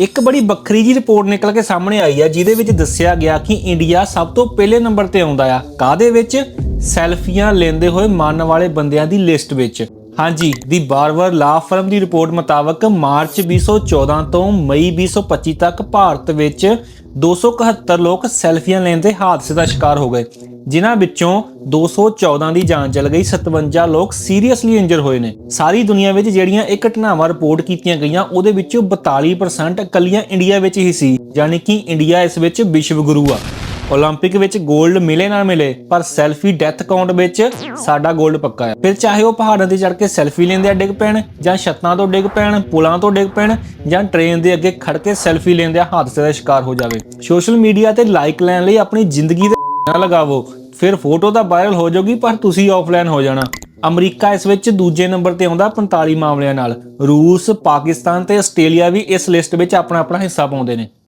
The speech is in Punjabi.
ਇੱਕ ਬੜੀ ਵੱਖਰੀ ਜੀ ਰਿਪੋਰਟ ਨਿਕਲ ਕੇ ਸਾਹਮਣੇ ਆਈ ਆ, ਜਿਹਦੇ ਵਿੱਚ ਦੱਸਿਆ ਗਿਆ ਕਿ ਇੰਡੀਆ ਸਭ ਤੋਂ ਪਹਿਲੇ ਨੰਬਰ ਤੇ ਆਉਂਦਾ ਆ। ਕਾਦੇ ਵਿੱਚ? ਸੈਲਫੀਆਂ ਲੈਂਦੇ ਹੋਏ ਮਰਨ ਵਾਲੇ ਬੰਦਿਆਂ ਦੀ ਲਿਸਟ ਵਿੱਚ। ਹਾਂਜੀ, ਦੀ ਬਾਰਵਰ ਲਾ ਫਰਮ ਦੀ ਰਿਪੋਰਟ ਮੁਤਾਬਕ ਮਾਰਚ 2014 ਤੋਂ ਮਈ 2025 ਤੱਕ ਭਾਰਤ ਵਿੱਚ 271 ਲੋਕ ਸੈਲਫੀਆਂ ਲੈਣ ਦੇ ਹਾਦਸੇ ਦਾ ਸ਼ਿਕਾਰ ਹੋ ਗਏ, ਜਿਨ੍ਹਾਂ ਵਿੱਚੋਂ 214 ਦੀ ਜਾਨ ਚਲ ਗਈ 57 ਲੋਕ ਸੀਰੀਅਸਲੀ ਇੰਜਰ ਹੋਏ ਨੇ। ਸਾਰੀ ਦੁਨੀਆ ਵਿੱਚ ਜਿਹੜੀਆਂ ਇਹ ਘਟਨਾਵਾਂ ਰਿਪੋਰਟ ਕੀਤੀਆਂ ਗਈਆਂ, ਉਹਦੇ ਵਿੱਚੋਂ 42% ਇਕੱਲੀਆਂ ਇੰਡੀਆ ਵਿੱਚ ਹੀ ਸੀ, ਯਾਨੀ ਕਿ ਇੰਡੀਆ ਇਸ ਵਿੱਚ ਵਿਸ਼ਵ ਗੁਰੂ ਆ। 올림픽 ਵਿੱਚ 골ਡ ਮਿਲੇ ਨਾ ਮਿਲੇ, ਪਰ ਸੈਲਫੀ ਡੈਥ ਕਾਊਂਟ ਵਿੱਚ ਸਾਡਾ 골ਡ ਪੱਕਾ ਹੈ ਫਿਰ ਚਾਹੇ ਉਹ ਪਹਾੜਾਂ ਤੇ ਚੜ ਕੇ ਸੈਲਫੀ ਲੈਂਦੇ ਆ ਡਿੱਗ ਪੈਣ, ਜਾਂ ਛੱਤਾਂ ਤੋਂ ਡਿੱਗ ਪੈਣ, ਪੁਲਾਂ ਤੋਂ ਡਿੱਗ ਪੈਣ, ਜਾਂ ਟ੍ਰੇਨ ਦੇ ਅੱਗੇ ਖੜ ਕੇ ਸੈਲਫੀ ਲੈਂਦੇ ਆ, ਹਾਦਸੇ ਦਾ ਸ਼ਿਕਾਰ ਹੋ ਜਾਵੇ। ਸੋਸ਼ਲ ਮੀਡੀਆ ਤੇ ਲਾਈਕ ਲੈਣ ਲਈ ਆਪਣੀ ਜ਼ਿੰਦਗੀ ਦਾ ਨਾ ਲਗਾਵੋ। ਫਿਰ ਫੋਟੋ ਤਾਂ ਵਾਇਰਲ ਹੋ ਜਾਊਗੀ, ਪਰ ਤੁਸੀਂ ਆਫਲਾਈਨ ਹੋ ਜਾਣਾ। ਅਮਰੀਕਾ ਇਸ ਵਿੱਚ ਦੂਜੇ ਨੰਬਰ ਤੇ ਆਉਂਦਾ 45 ਮਾਮਲਿਆਂ ਨਾਲ। ਰੂਸ, ਪਾਕਿਸਤਾਨ ਤੇ ਆਸਟ੍ਰੇਲੀਆ ਵੀ ਇਸ ਲਿਸਟ ਵਿੱਚ ਆਪਣਾ ਆਪਣਾ ਹਿੱਸਾ ਪਾਉਂਦੇ ਨੇ।